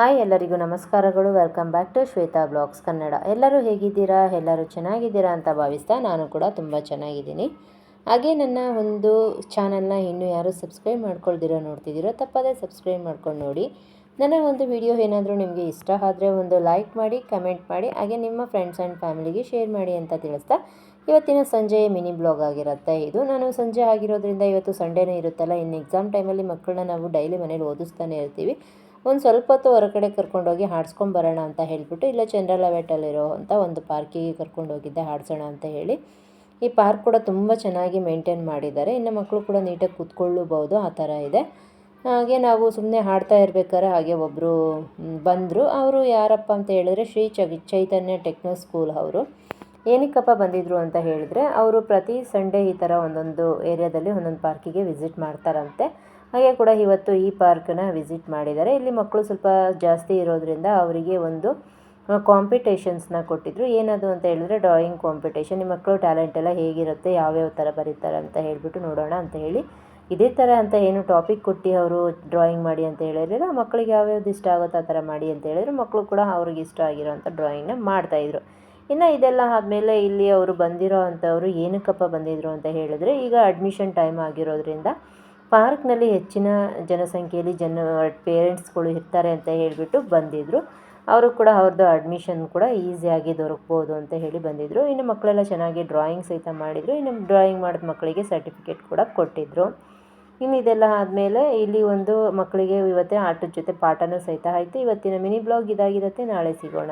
Hi ಎಲ್ಲರಿಗೂ ನಮಸ್ಕಾರಗಳು. Welcome back to Shweta blogs Kannada. ಎಲ್ಲರೂ ಹೇಗಿದ್ದೀರಾ? ಎಲ್ಲರೂ ಚೆನ್ನಾಗಿದ್ದೀರಾ ಅಂತ ಭಾವಿಸ್ತಾ ನಾನು ಕೂಡ ತುಂಬ ಚೆನ್ನಾಗಿದ್ದೀನಿ. ಹಾಗೆ ನನ್ನ ಒಂದು ಚಾನಲ್ನ ಇನ್ನೂ ಯಾರು ಸಬ್ಸ್ಕ್ರೈಬ್ ಮಾಡ್ಕೊಳ್ದಿರೋ ನೋಡ್ತಿದ್ದೀರೋ ತಪ್ಪದೇ ಸಬ್ಸ್ಕ್ರೈಬ್ ಮಾಡ್ಕೊಂಡು ನೋಡಿ. ನನ್ನ ಒಂದು ವಿಡಿಯೋ ಏನಾದರೂ ನಿಮಗೆ ಇಷ್ಟ ಆದರೆ ಒಂದು ಲೈಕ್ ಮಾಡಿ ಕಮೆಂಟ್ ಮಾಡಿ, ಹಾಗೆ ನಿಮ್ಮ ಫ್ರೆಂಡ್ಸ್ ಆ್ಯಂಡ್ ಫ್ಯಾಮಿಲಿಗೆ ಶೇರ್ ಮಾಡಿ ಅಂತ ತಿಳಿಸ್ತಾ ಇವತ್ತಿನ ಸಂಜೆ ಮಿನಿ ಬ್ಲಾಗ್ ಆಗಿರುತ್ತೆ. ಇದು ನಾನು ಸಂಜೆ ಆಗಿರೋದ್ರಿಂದ ಇವತ್ತು ಸಂಡೇನೇ ಇರುತ್ತಲ್ಲ, ಇನ್ನು ಎಕ್ಸಾಮ್ ಟೈಮಲ್ಲಿ ಮಕ್ಕಳನ್ನ ನಾವು ಡೈಲಿ ಮನೇಲಿ ಓದಿಸ್ತಾನೆ ಇರ್ತೀವಿ. ಒಂದು ಸ್ವಲ್ಪ ಹೊತ್ತು ಹೊರಗಡೆ ಕರ್ಕೊಂಡೋಗಿ ಹಾಡ್ಸ್ಕೊಂಡು ಬರೋಣ ಅಂತ ಹೇಳಿಬಿಟ್ಟು, ಇಲ್ಲ ಚಂದ್ರಲ ಬೆಟ್ಟಲ್ಲಿರೋ ಅಂತ ಒಂದು ಪಾರ್ಕಿಗೆ ಕರ್ಕೊಂಡು ಹೋಗಿದ್ದೆ ಹಾಡ್ಸೋಣ ಅಂತ ಹೇಳಿ. ಈ ಪಾರ್ಕ್ ಕೂಡ ತುಂಬ ಚೆನ್ನಾಗಿ ಮೇಂಟೈನ್ ಮಾಡಿದ್ದಾರೆ. ಇನ್ನು ಮಕ್ಕಳು ಕೂಡ ನೀಟಾಗಿ ಕೂತ್ಕೊಳ್ಳಬಹುದು, ಆ ಥರ ಇದೆ. ಹಾಗೆ ನಾವು ಸುಮ್ಮನೆ ಹಾಡ್ತಾ ಇರ್ಬೇಕಾದ್ರೆ ಹಾಗೆ ಒಬ್ಬರು ಬಂದರು. ಅವರು ಯಾರಪ್ಪ ಅಂತ ಹೇಳಿದ್ರೆ ಶ್ರೀ ಚಗಿ ಚೈತನ್ಯ ಟೆಕ್ನೋ ಸ್ಕೂಲ್ ಅವರು. ಏನಕ್ಕಪ್ಪ ಬಂದಿದ್ರು ಅಂತ ಹೇಳಿದ್ರೆ ಅವರು ಪ್ರತಿ ಸಂಡೇ ಈ ಥರ ಒಂದೊಂದು ಏರಿಯಾದಲ್ಲಿ ಒಂದೊಂದು ಪಾರ್ಕಿಗೆ ವಿಸಿಟ್ ಮಾಡ್ತಾರಂತೆ. ಹಾಗೆ ಕೂಡ ಇವತ್ತು ಈ ಪಾರ್ಕನ್ನ ವಿಸಿಟ್ ಮಾಡಿದ್ದಾರೆ. ಇಲ್ಲಿ ಮಕ್ಕಳು ಸ್ವಲ್ಪ ಜಾಸ್ತಿ ಇರೋದ್ರಿಂದ ಅವರಿಗೆ ಒಂದು ಕಾಂಪಿಟೇಷನ್ಸ್ನ ಕೊಟ್ಟಿದ್ರು. ಏನದು ಅಂತ ಹೇಳಿದ್ರೆ ಡ್ರಾಯಿಂಗ್ ಕಾಂಪಿಟೇಷನ್. ನಿಮ್ಮ ಮಕ್ಕಳು ಟ್ಯಾಲೆಂಟ್ ಎಲ್ಲ ಹೇಗಿರುತ್ತೆ, ಯಾವ್ಯಾವ ಥರ ಬರೀತಾರೆ ಅಂತ ಹೇಳಿಬಿಟ್ಟು ನೋಡೋಣ ಅಂತ ಹೇಳಿ ಇದೇ ಥರ ಅಂತ ಏನು ಟಾಪಿಕ್ ಕೊಟ್ಟು ಅವರು ಡ್ರಾಯಿಂಗ್ ಮಾಡಿ ಅಂತ ಹೇಳಿದ್ರೆ ಮಕ್ಕಳಿಗೆ ಯಾವ್ಯಾವ್ದು ಇಷ್ಟ ಆಗುತ್ತೋ ಆ ಥರ ಮಾಡಿ ಅಂತ ಹೇಳಿದ್ರೆ. ಮಕ್ಕಳು ಕೂಡ ಅವ್ರಿಗೆ ಇಷ್ಟ ಆಗಿರೋವಂಥ ಡ್ರಾಯಿಂಗ್ನ ಮಾಡ್ತಾಯಿದ್ರು ಇನ್ನು ಇದೆಲ್ಲ ಆದಮೇಲೆ ಇಲ್ಲಿ ಅವರು ಬಂದಿರೋ ಅಂಥವರು ಏನಕ್ಕಪ್ಪ ಬಂದಿದ್ರು ಅಂತ ಹೇಳಿದ್ರೆ, ಈಗ ಅಡ್ಮಿಷನ್ ಟೈಮ್ ಆಗಿರೋದ್ರಿಂದ ಪಾರ್ಕ್ನಲ್ಲಿ ಹೆಚ್ಚಿನ ಜನಸಂಖ್ಯೆಯಲ್ಲಿ ಜನ ಪೇರೆಂಟ್ಸ್ಗಳು ಇರ್ತಾರೆ ಅಂತ ಹೇಳಿಬಿಟ್ಟು ಬಂದಿದ್ದರು ಅವರು ಕೂಡ ಅವ್ರದ್ದು ಅಡ್ಮಿಷನ್ ಕೂಡ ಈಸಿಯಾಗಿ ದೊರಕ್ಬೋದು ಅಂತ ಹೇಳಿ ಬಂದಿದ್ದರು ಇನ್ನು ಮಕ್ಕಳೆಲ್ಲ ಚೆನ್ನಾಗಿ ಡ್ರಾಯಿಂಗ್ ಸಹಿತ ಮಾಡಿದರು. ಇನ್ನು ಡ್ರಾಯಿಂಗ್ ಮಾಡಿದ ಮಕ್ಕಳಿಗೆ ಸರ್ಟಿಫಿಕೇಟ್ ಕೂಡ ಕೊಟ್ಟಿದ್ದರು ಇನ್ನು ಇದೆಲ್ಲ ಆದಮೇಲೆ ಇಲ್ಲಿ ಒಂದು ಮಕ್ಕಳಿಗೆ ಇವತ್ತೇ ಆಟದ ಜೊತೆ ಪಾಠನೂ ಸಹಿತ ಆಯಿತು. ಇವತ್ತಿನ ಮಿನಿ ಬ್ಲಾಗ್ ಇದಾಗಿರುತ್ತೆ. ನಾಳೆ ಸಿಗೋಣ.